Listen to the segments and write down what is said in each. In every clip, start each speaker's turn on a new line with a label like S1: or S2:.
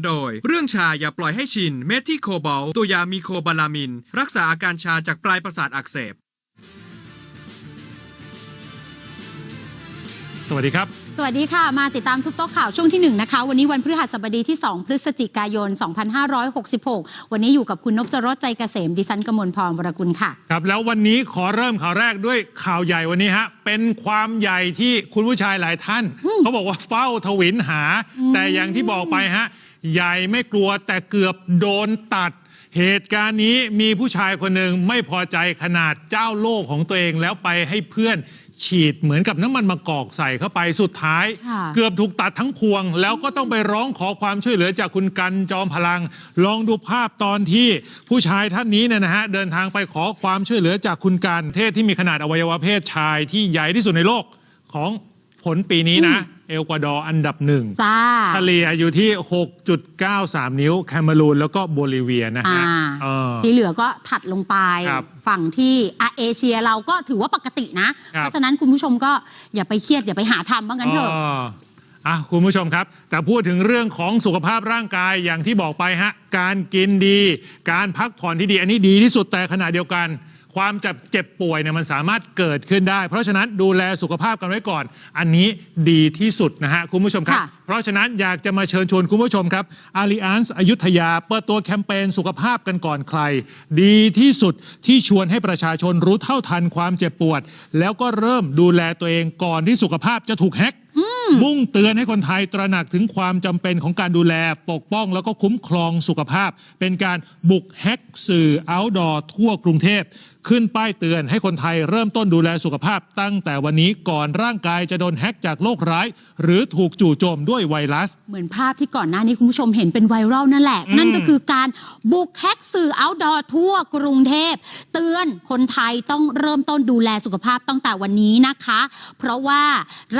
S1: สนับสนุนโดย เรื่องชาอย่าปล่อยให้ชิน เมทิโคบอลตัวยามีโคบาลามิน รักษาอาการชาจากปลายประสาทอักเสบ
S2: สวัสดีครับ
S3: สวัสดีค่ะ มาติดตามทุกโต๊ะข่าวช่วงที่ 1 นะคะ วันนี้วันพฤหัสบดีที่ 2 พฤศจิกายน 2566 วันนี้อยู่กับคุณนพจรสใจเกษม ดิฉันกมลพรวรกุลค่ะ
S2: ครับแล้ววันนี้ขอเริ่มข่าวแรกด้วยข่าวใหญ่วันนี้ฮะ เป็นความใหญ่ที่คุณผู้ชายหลายท่าน เขาบอกว่าเฝ้าทวินหา แต่อย่างที่บอกไปฮะ ใหญ่ไม่กลัวแต่เกือบโดนตัด เหตุการณ์นี้มีผู้ชายคนหนึ่งไม่พอใจขนาดเจ้าโลกของตัวเองแล้วไปให้เพื่อนฉีดเหมือนกับน้ำมันมะกอกใส่เข้าไปสุดท้าย
S3: ค่ะ
S2: เกือบถูกตัดทั้งพวง แล้วก็ต้องไปร้องขอความช่วยเหลือจากคุณกันจอมพลัง ลองดูภาพตอนที่ผู้ชายท่านนี้เนี่ยนะฮะเดินทางไปขอความช่วยเหลือจากคุณกันเทศที่มีขนาดอวัยวะเพศชายที่ใหญ่ที่สุดในโลกของผลปีนี้นะ เอลกวาดอร์อันดับหนึ่ง
S3: จ้า
S2: เฉลี่ยอยู่ที่ 6.93 นิ้วแคนารูนแล้วก็โบลิเวียนะ
S3: อ่า
S2: ฮะเออ
S3: ที่เหลือก็ถัดลงไป
S2: ครับ
S3: ฝั่งที่อะเอเชียเราก็ถือว่าปกตินะ
S2: ครับ
S3: เพราะฉะนั้นคุณผู้ชมก็อย่าไปเครียด อย่าไปหาทำบ้างกันเถอะ
S2: อ๋ออะคุณผู้ชมครับ แต่พูดถึงเรื่องของสุขภาพร่างกายอย่างที่บอกไปฮะ การกินดี การพักผ่อนที่ดี อันนี้ดีที่สุดแต่ขณะเดียวกัน ความจะเจ็บป่วยเนี่ยมันสามารถเกิดขึ้นได้ เพราะฉะนั้นดูแลสุขภาพกันไว้ก่อน อันนี้ดีที่สุดนะฮะคุณผู้ชมครับ
S3: ค่ะ
S2: เพราะฉะนั้นอยากจะมาเชิญชวนคุณผู้ชมครับ a l l i a n c e อยุธยา เปิดตัวแคมเปญสุขภาพกันก่อนใคร ดีที่สุดที่ชวนให้ประชาชนรู้เท่าทันความเจ็บปวด แล้วก็เริ่มดูแลตัวเองก่อนที่สุขภาพจะถูกแฮ็ก มุ่งเตือนให้คนไทยตระหนักถึงความจำเป็นของการดูแลปกป้องแล้วก็คุ้มครองสุขภาพ เป็นการบุกแฮ็กสื่อ outdoor ทั่วกรุงเทพ ขึ้นป้ายเตือนให้คนไทยเริ่มต้นดูแลสุขภาพตั้งแต่วันนี้ก่อนร่างกายจะโดนแฮ็กจากโรคร้าย หรือถูกจู่โจมด้วยไวรัส
S3: เหมือนภาพที่ก่อนหน้านี้คุณผู้ชมเห็นเป็นไวรัลนั่นแหละ นั่นก็คือการบุกแฮ็กสื่อ outdoor ทั่วกรุงเทพ เตือนคนไทยต้องเริ่มต้นดูแลสุขภาพตั้งแต่วันนี้นะคะ เพราะว่า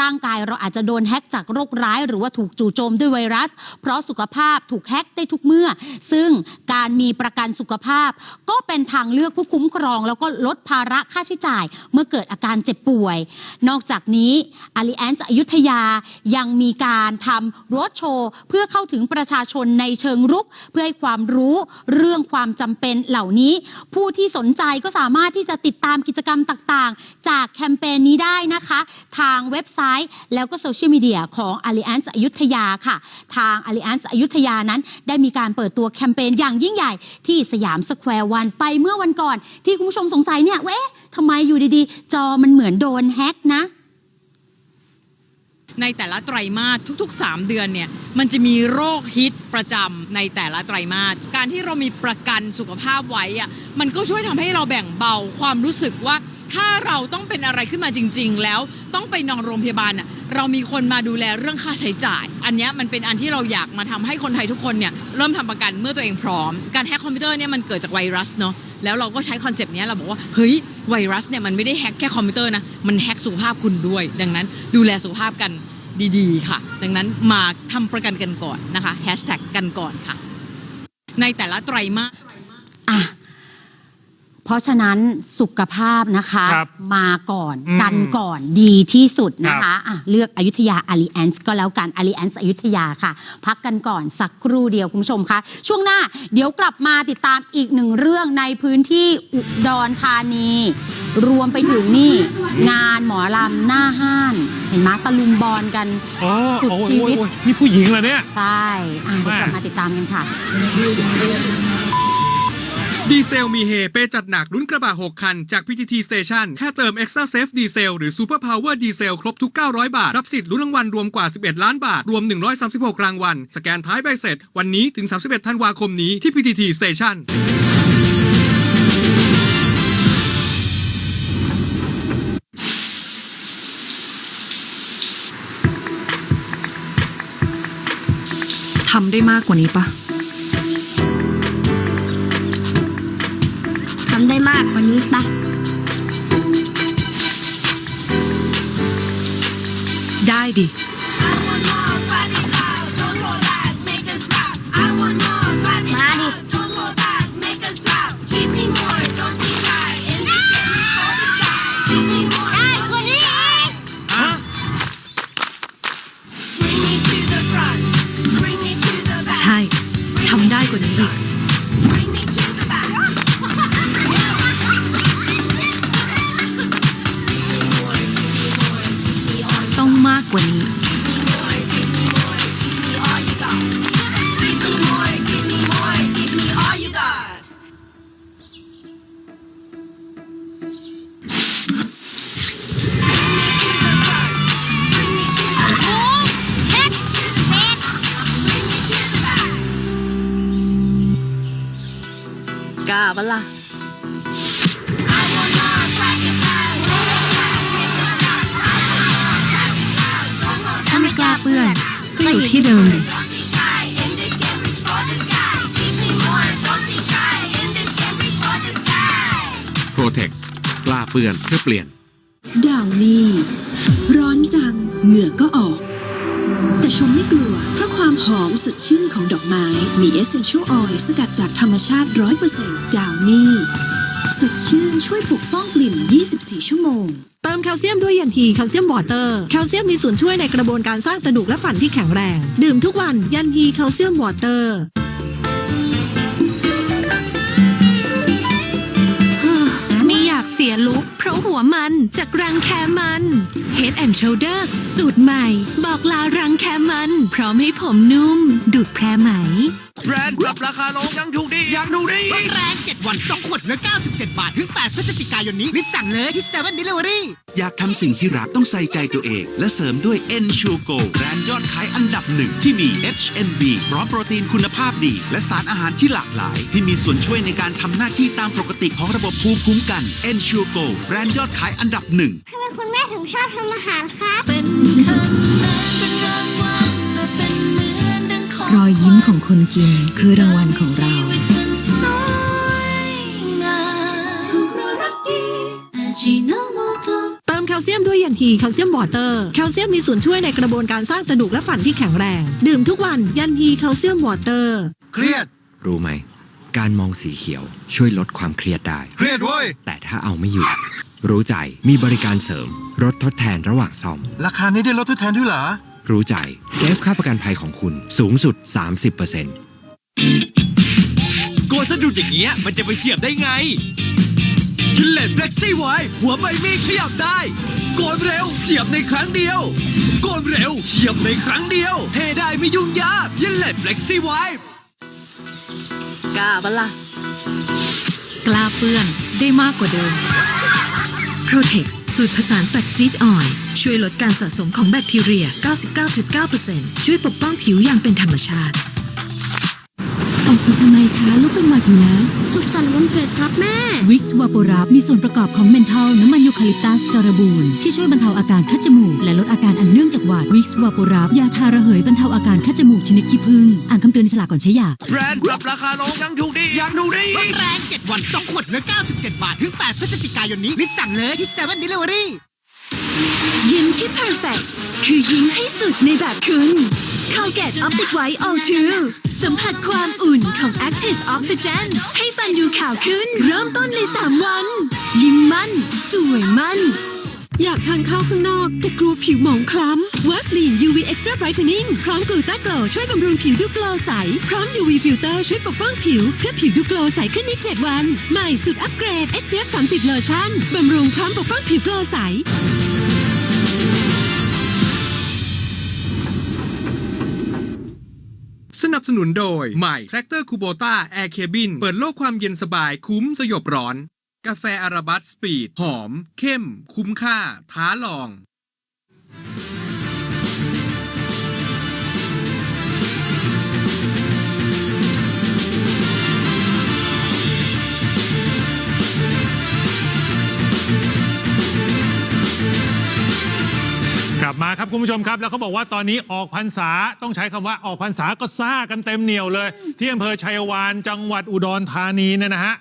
S3: ร่างกายเราอาจจะโดนแฮ็กจากโรคร้าย หรือว่าถูกจู่โจมด้วยไวรัส เพราะสุขภาพถูกแฮ็กได้ทุกเมื่อ ซึ่งการมีประกันสุขภาพ ก็เป็นทางเลือกผู้คุ้มครองแล้วก็ลดภาระค่าใช้จ่ายเมื่อเกิดอาการเจ็บป่วย นอกจากนี้ a l l i a n c e อยุธยายังมีการทำรถโชว์ เพื่อเข้าถึงประชาชนในเชิงรุก เพื่อให้ความรู้เรื่องความจำเป็นเหล่านี้ ผู้ที่สนใจก็สามารถที่จะติดตามกิจกรรมต่างๆ จากแคมเปญนี้ได้นะคะ ทางเว็บไซต์แล้วก็โซเชียลมีเดียของ a l l i a n c e อยุธยาค่ะ ทาง a l l i a n c e อยุธยานั้นได้มีการเปิดตัวแคมเปญอย่างยิ่งใหญ่ที่สยามสแควร์วันไปเมื่อวันก่อนที่คุณผู้ชมสงสัยเนี่ยเว้ทำไมอยู่ดีๆ จอมันเหมือนโดนแฮ็กนะ
S4: ในแต่ละไตรมาสทุก ๆ 3 เดือนเนี่ยมันจะมีโรคฮิตประจำในแต่ละไตรมาสการที่เรามีประกันสุขภาพไว้อะมันก็ช่วยทำให้เราแบ่งเบาความรู้สึกว่า ถ้าเราต้องเป็นอะไรขึ้นมาจริง ๆ แล้วต้องไปนอนโรงพยาบาลน่ะเรามีคนมาดูแลเรื่องค่าใช้จ่าย อันนี้มันเป็นอันที่เราอยากมาทำให้คนไทยทุกคนเนี่ยเริ่มทำประกันเมื่อตัวเองพร้อม การแฮกคอมพิวเตอร์เนี่ยมันเกิดจากไวรัสเนาะแล้วเราก็ใช้คอนเซปต์เนี้ยเราบอกว่าเฮ้ยไวรัสเนี่ยมันไม่ได้แฮกแค่คอมพิวเตอร์นะมันแฮกสุขภาพคุณด้วย ดังนั้นดูแลสุขภาพกันดีๆ ค่ะ ดังนั้นมาทำประกันกันก่อนนะคะแฮชแท็กกันก่อนค่ะ ในแต่ละไตรมาส
S3: อะ เพราะฉะนั้นสุขภาพนะคะ
S2: ครับ
S3: มาก่อน
S2: อืม
S3: กันก่อนดีที่สุดนะ
S2: ครั
S3: คะ
S2: บ
S3: อะเลือกอยุธยา a l l i a n c e ก็แล้วกัน a l l i a n c e อยุธยาค่ะ พักกันก่อนสักครู่เดียวคุณผู้ชมคะช่วงหน้าเดี๋ยวกลับมาติดตามอีกหนึ่งเรื่องในพื้นที่อุดรธานี รวมไปถึงนี่งานหมอลำหน้าห้าน เห็นไหมตะลุมบอลกัน
S2: อ๋อ
S3: สุด
S2: โอ้ย
S3: ชีวิต
S2: โอ้ยโอ้ยนี่ผู้หญิงเหรอเนี่ย
S3: ใช่อะเดี๋ยวกลับมาติดตามกันค่ะ
S1: ดีเซลมีเฮเปจัดหนักลุ้นกระบะ 6 คัน จาก PTT Station แค่เติม Extra Safe Diesel หรือ Super Power Diesel ครบทุก 900 บาท รับสิทธิ์ลุ้นรางวัลรวมกว่า 11 ล้านบาท รวม 136 รางวัล สแกนท้ายใบเสร็จ วันนี้ถึง 31 ธันวาคมนี้ที่ PTT Station
S5: ทำได้มากกว่านี้ปะ
S6: ทำได้มากกว่านี้ปะ
S5: ได้ดิะ
S7: ล่ะ
S5: ถ้าไม่กล้าเปื้อนก็อยู่ที่เดิมดิ
S8: Protex กล้าเปื้อนเพื่อเปลี่ยน
S9: ดาวนี่ร้อนจังเหงื่อก็ออกแต่ ชมไม่กลัว เพราะความหอมสดชื่นของดอกไม้มีเอเซนเชียลออยล์สกัดจากธรรมชาติ 100%ดาวนี่สดชื่นช่วยปกป้องกลิ่น 24 ชั่วโมง
S10: เติมแคลเซียมด้วยยันทีแคลเซียมวอเตอร์ แคลเซียมมีส่วนช่วยในกระบวนการสร้างกระดูกและฟันที่แข็งแรง ดื่มทุกวันยันทีแคลเซียมวอเตอร์
S5: สียลุกเพราะหัวมันจากรังแคมัน Head and Shoulders สูตรใหม่ บอกลารังแคมัน พร้อมให้ผมนุ่มดูดแพรไหม
S8: แบรนด์ปรับราคาลงยังถูกดียังถูกดี
S11: แรง 7 วัน 2 ขวดเหลือ 97 บาท ถึง 8 พฤศจิกายนนี้รีบสั่งเลยที่7 Delivery
S12: อยากทำสิ่งที่รักต้องใส่ใจตัวเอง และเสริมด้วย e n s u r Go แบรนด์ยอดขายอันดับหนึ่งที่มี HMB พร้อมโปรตีนคุณภาพดี และสารอาหารที่หลากหลาย ที่มีส่วนช่วยในการทำหน้าที่ตามปกติของระบบภูมิคุ้มกัน e n s u r Go แบรนด์ยอดขายอันดับหนึ่ง
S6: ทำไมคุณแม่ถึงชอบทำอาหารคะ
S5: รอยยิ้มของคนกินคือรางวัลของเรา
S10: เติมแคลเซียมด้วยยันทีแคลเซียมวอเตอร์ แคลเซียมมีส่วนช่วยในกระบวนการสร้างกระดูกและฟันที่แข็งแรง ดื่มทุกวันยันทีแคลเซียมวอเตอร์
S8: เครียด
S13: รู้ไหม การมองสีเขียวช่วยลดความเครียดได้
S8: เครียดเว้ย
S13: แต่ถ้าเอาไม่อยู่ รู้ใจมีบริการเสริมลดทดแทนระหว่างซ่อม
S8: ราคานี้ได้ลดทดแทนด้วยเหรอ
S13: รู้ใจ เซฟค่าประกันภัยของคุณสูงสุด 30%
S8: โกนสะดุดอย่างเงี้ยมันจะไปเฉียบได้ไงคินเลนเบล็กซี่ไวหัวใบมีดขยับได้ โกนเร็วเฉียบในครั้งเดียว โกนเร็วเฉียบในครั้งเดียว เทได้ไม่ยุ่งยากยินเลนเบล็กซี่ไว
S7: กล้าปะล่ะ
S5: กล้าเปื้อนได้มากกว่าเดิม Protex สูตรผสานแฟตซีดออยช่วยลดการสะสมของแบคทีเรีย 99.9%ช่วยปกป้องผิวอย่างเป็นธรรมชาติ
S9: ออกมาทำไมคะลูกเป็นหวัดอยู่แล้ว
S6: สุขสันต์วันเกิดครับแม่
S9: วิกซ์วาโปรับมีส่วนประกอบของเมนทอลน้ำมันยูคาลิปตัสการบูนที่ช่วยบรรเทาอาการคัดจมูก และลดอาการอันเนื่องจากหวัดวิกซ์วาโปรับยาทาระเหยบรรเทาอาการคัดจมูกชนิดขี้ผึ้งอ่านคำเตือนในฉลากก่อนใช้ยา
S8: แบรนด์ปรับราคาลงยังถูกดียังถูกดี
S11: แรง7วัน2ขวดเหลือ97 บาท ถึง 8 พฤศจิกายนนี้รีบสั่งเลยที่7 Delivery
S10: ยิ้มที่ perfect คือยิ้มให้สุดในแบบคุณ Colgate Optic White All 2 สัมผัสความอุ่นของ Active Oxygen ให้ฟันดูขาวขึ้น เริ่มต้นใน 3 วัน ยิ้มมั่น สวยมั่น อยากทานข้าวข้างนอก แต่กลัวผิวหมองคล้ำวัสลีน UV Extra Brightening พร้อมกลูต้าโกลช่วยบำรุงผิวดูโกลใส พร้อม UV Filter ช่วยปกป้องผิว เพื่อผิวดูโกลใสขึ้นใน7วัน ใหม่สุดอัปเกรด SPF 30โลชั่นบำรุงพร้อมปกป้องผิวโกลใส
S1: สนับสนุนโดย ใหม่แทรกเตอร์คูโบต้าแอร์เคบินเปิดโลกความเย็นสบายคุ้มสยบร้อน กาแฟอาราบัสสปีด หอม เข้ม คุ้มค่า ท้าลอง
S2: ครับคุณผู้ชมครับ แล้วเขาบอกว่าตอนนี้ออกพรรษาต้องใช้คำว่าออกพรรษาก็ซ่ากันเต็มเหนียวเลย ที่อำเภอชัยวานจังหวัดอุดรธานีเนี่ยนะฮะ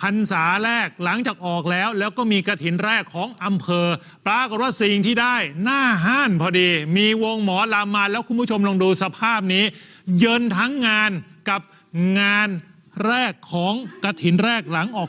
S2: พรรษาแรกหลังจากออกแล้ว แล้วก็มีกระถินแรกของอำเภอ ปรากฏว่าสิ่งที่ได้หน้าห้านพอดี มีวงหมอลำมาแล้วคุณผู้ชมลองดูสภาพนี้ เยินทั้งงานกับงานแรกของกระถินแรกหลังออก